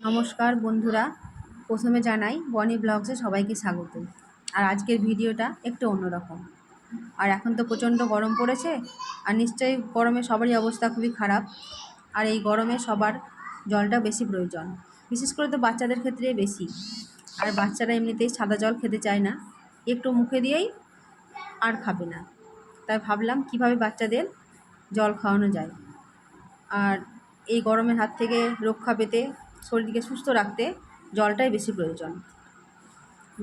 নমস্কার বন্ধুরা। প্রথমে জানাই বনি ব্লগসে সবাইকে স্বাগত। আর আজকের ভিডিওটা একটু অন্যরকম। আর এখন তো প্রচণ্ড গরম পড়েছে, আর নিশ্চয়ই গরমে সবারই অবস্থা খুবই খারাপ। আর এই গরমে সবার জলটা বেশি প্রয়োজন। বিশেষ করে তো বাচ্চাদের ক্ষেত্রে বেশি। আর বাচ্চারা এমনিতেই সাদা জল খেতে চায় না। একটু মুখে দিয়েই আর খাবে না। তাই ভাবলাম কীভাবে বাচ্চাদের জল খাওয়ানো যায়। আর এই গরমের হাত থেকে রক্ষা পেতে শরীরকে সুস্থ রাখতে জলটাই বেশি প্রয়োজন।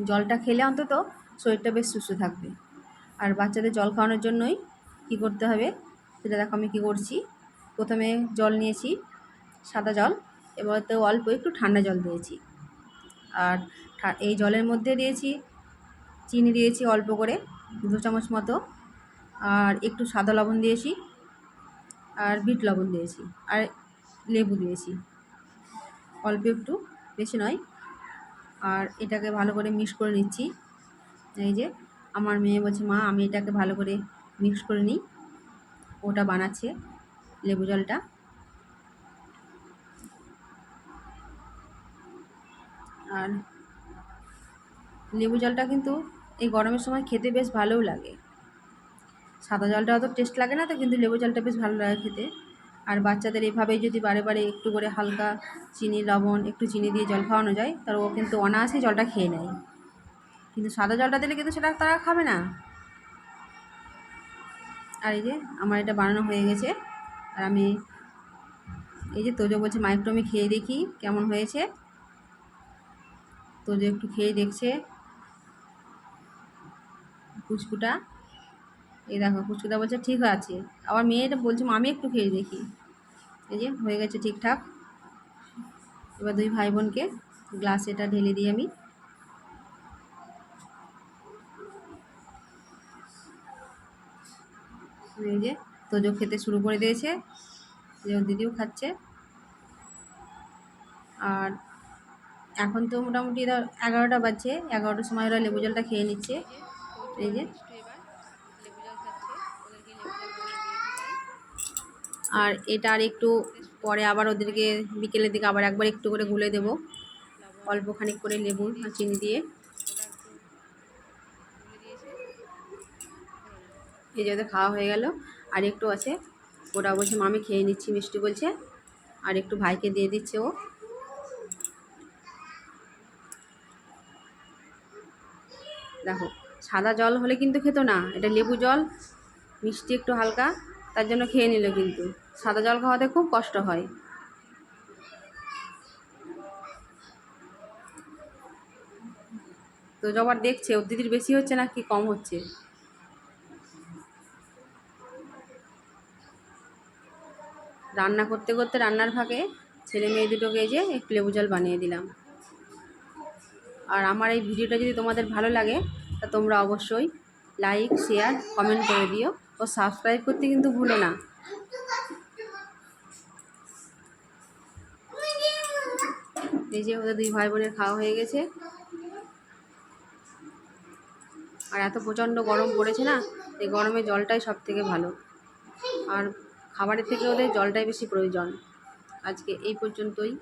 জলটা খেলে অন্তত শরীরটা বেশ সুস্থ থাকবে। আর বাচ্চাদের জল খাওয়ানোর জন্যই কী করতে হবে সেটা দেখো আমি কী করছি। প্রথমে জল নিয়েছি, সাদা জল, এবার তো অল্প একটু ঠান্ডা জল দিয়েছি। আর এই জলের মধ্যে দিয়েছি, চিনি দিয়েছি অল্প করে দু চামচ মতো। আর একটু সাদা লবণ দিয়েছি, আর বিট লবণ দিয়েছি, আর লেবু দিয়েছি। অল্প একটু বেশি নয়। আর এটাকে ভালো করে মিক্স করে নিচ্ছি। এই যে আমার মেয়ে বলছে, মা, আমি এটাকে ভালো করে মিক্স করে নিই। ওটা বানাচ্ছে লেবু জলটা। আর লেবু জলটা কিন্তু এই গরমের সময় খেতে বেশ ভালোও লাগে। সাদা জলটা অত টেস্ট লাগে না তো, কিন্তু লেবু জলটা বেশ ভালো লাগে খেতে। আর বাচ্চাদের এভাবেই যদি বারে বারে একটু করে হালকা চিনি, লবণ, একটু চিনি দিয়ে জল খাওয়ানো যায় তাহলে ও কিন্তু অনায়াসেই জলটা খেয়ে নেয়। কিন্তু সাদা জলটা দিলে কিন্তু সেটা তারা খাবে না। আর এই যে আমার এটা বানানো হয়ে গেছে, আর আমি এই যে তোজো বলছে মাইকটু আমি খেয়ে দেখি কেমন হয়েছে। তোজো একটু খেয়ে দেখছে। কুচকুটা এই দেখো পুচকুদা বলছে, ঠিক আছে। আবার মেয়েটা বলছে আমি একটু খেয়ে দেখি। এই যে, হয়ে গেছে ঠিকঠাক। এবার দুই ভাই বোনকে গ্লাসে এটা ঢেলে দিই আমি। এই যে, তোজো খেতে শুরু করে দিয়েছে। যে দিদিও খাচ্ছে। আর এখন তো মোটামুটি এগারোটা বাজছে। এগারোটার সময় ওরা লেবু জলটা খেয়ে নিচ্ছে। এই যে আর এটা আর একটু পরে আবার ওদেরকে বিকেলের দিকে আবার একবার একটু করে গুলে দেবো। অল্প খানিক করে লেবু আর চিনি দিয়ে। এই যে খাওয়া হয়ে গেল। আর একটু আছে ওটা বলছে, মামি খেয়ে নিচ্ছি। মিষ্টি বলছে। আর একটু ভাইকে দিয়ে দিচ্ছে ও। দেখো, সাদা জল হলে কিন্তু খেত না, এটা লেবু জল, মিষ্টি একটু হালকা। তার জন্য খেয়ে নিল কিন্তু। সাদা জল খাওয়াতে খুব কষ্ট হয়। তো জবার দেখছে, ওর দিদির বেশি হচ্ছে না কি কম হচ্ছে? রান্না করতে করতে রান্নার ফাঁকে ছেলে মেয়ে দুটোকে যে একটু লেবু জল বানিয়ে দিলাম। আর আমার এই ভিডিওটা যদি তোমাদের ভালো লাগে, তা তোমরা অবশ্যই লাইক, শেয়ার, কমেন্ট করে দিও। ও সাবস্ক্রাইব করতে কিন্তু ভুলো না। এই যে ওদের দুই ভাই বোনের খাওয়া হয়ে গেছে। আর এত প্রচণ্ড গরম পড়েছে না এই গরমে জলটাই সব থেকে ভালো। আর খাবারের থেকে ওদের জলটাই বেশি প্রয়োজন। আজকে এই পর্যন্তই।